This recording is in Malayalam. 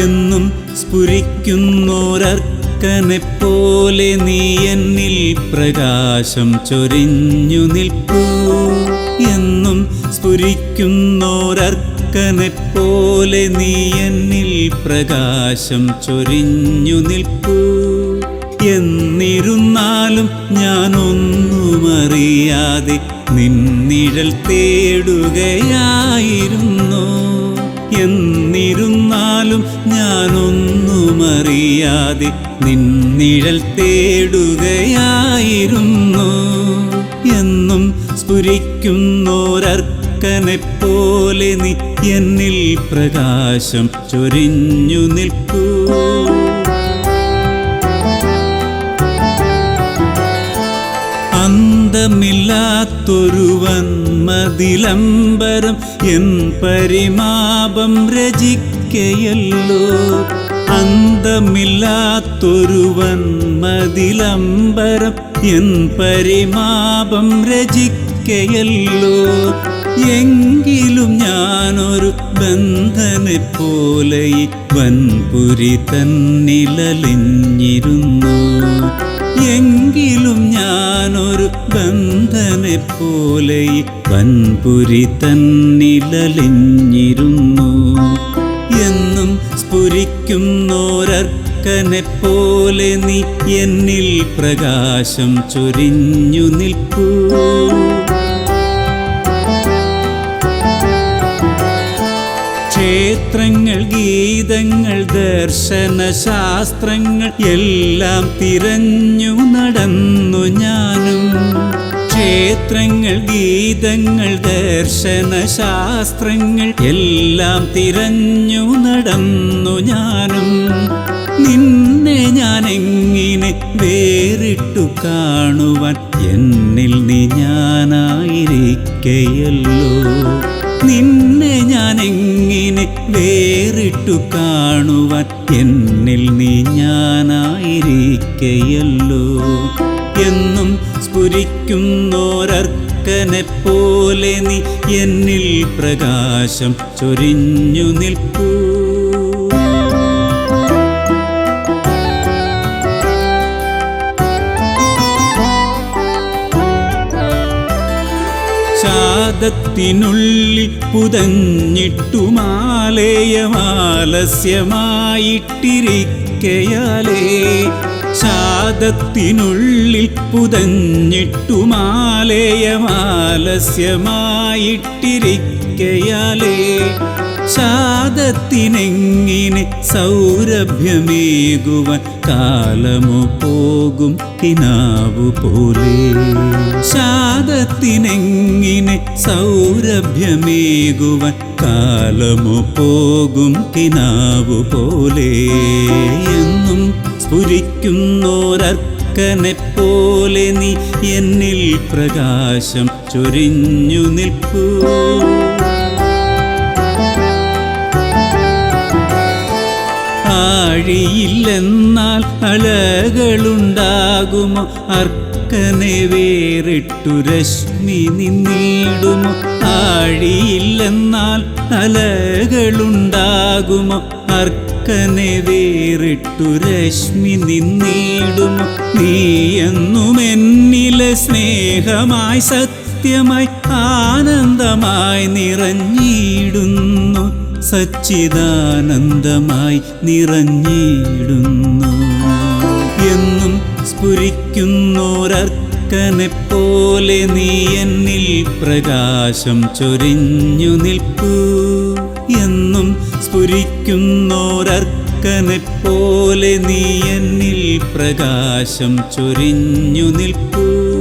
എന്നും സ്ഫുരിക്കുന്നോരർക്കനെ പോലെ നീ എന്നിൽ പ്രകാശം ചൊരിഞ്ഞു നിൽപ്പൂ എന്നും സ്ഫുരിക്കുന്നോരർക്കനെ പോലെ നീ എന്നിൽ പ്രകാശം ചൊരിഞ്ഞു നിൽപ്പൂ എന്നിരുന്നാലും ഞാനൊന്നും അറിയാതെ നിന്നിഴൽ തേടുകയായിരുന്നു. എന്നിരുന്നാലും ഞാനൊന്നും അറിയാതെ നിന്നിഴൽ തേടുകയായിരുന്നു. എന്നും സ്ഫുരിക്കുന്നോരർക്കനെ പോലെ നീ എന്നിൽ പ്രകാശം ചൊരിഞ്ഞു നിൽക്കൂ. അന്തമില്ലാത്തൊരുവൻ മതിലംബരം എൻ പരിമാപം രചിക്കയല്ലോ. അന്തമില്ലാത്തൊരുവൻ മതിലംബരം എൻ പരിമാപം രചിക്കയല്ലോ. എങ്കിലും ഞാനൊരു ബന്ധനെ പോലെ വൻപുരി തന്നിലലിഞ്ഞിരുന്നു. എങ്കിലും ഞാനൊരു ബന്ധനെ പോലെ വൻപുരി തന്നിലലിഞ്ഞിരുന്നു. എന്നും സ്ഫുരിക്കുന്നോരർക്കനെ പോലെ നീ എന്നിൽ പ്രകാശം ചൊരിഞ്ഞു നിൽക്കൂ. ക്ഷേത്രങ്ങൾ ഗീതങ്ങൾ ദർശന ശാസ്ത്രങ്ങൾ എല്ലാം തിരഞ്ഞു നടന്നു ഞാനും. ക്ഷേത്രങ്ങൾ ഗീതങ്ങൾ ദർശന ശാസ്ത്രങ്ങൾ എല്ലാം തിരഞ്ഞു നടന്നു ഞാനും. നിന്നെ ഞാൻ എങ്ങനെ വേറിട്ടു കാണുവാൻ എന്നിൽ നീ ഞാനായിരിക്കയല്ലോ നിന്നെ എങ്ങനെ വേറിട്ടു കാണുവാൻ എന്നിൽ നീ ഞാനായിരിക്കയല്ലോ. എന്നും സ്ഫുരിക്കുന്നോരർക്കനെ പോലെ നീ എന്നിൽ പ്രകാശം ചൊരിഞ്ഞു നിൽക്കൂ. ശാദത്തിനുള്ളിൽ പുതഞ്ഞിട്ടുമാലയമാലസ്യമായിട്ടിരിക്കയാലേ ശാദത്തിനുള്ളിൽ പുതഞ്ഞിട്ടുമാലയമാലസ്യമായിട്ടിരിക്കയാലേ ശാദത്തിനെങ്ങിനെ സൗരഭ്യമേകുവാൻ കാലമു പോകും കിനാവു പോലെ. ശാദത്തിനെങ്ങിനെ സൗരഭ്യമേകുവാൻ കാലമു പോകും കിനാവു പോലെ. എന്നും സ്ഫുരിക്കുന്നോരർക്കനെ പോലെ നീ എന്നിൽ പ്രകാശം ചൊരിഞ്ഞു നിൽപ്പൂ ആഴിയില്ലെന്നാൽ അലകളുണ്ടാകുമോ. അർക്കനെ വേറിട്ടു രശ്മി നിന്നിടുമോ. ആഴിയില്ലെന്നാൽ അലകളുണ്ടാകുമോ. അർക്കനെ വേറിട്ടു രശ്മി നിന്നിടുമോ. നീ എന്നും എന്നിലെ സ്നേഹമായി സത്യമായി ആനന്ദമായി നിറഞ്ഞിടുന്നു. സച്ചിദാനന്ദമായി നിറഞ്ഞിടുന്നു. എന്നും സ്ഫുരിക്കുന്നോരർക്കനെ പോലെ നീ എന്നിൽ പ്രകാശം ചൊരിഞ്ഞു നിൽപ്പൂ എന്നും സ്ഫുരിക്കുന്നോരർക്കനെ പോലെ നീ എന്നിൽ പ്രകാശം ചൊരിഞ്ഞു നിൽപ്പൂ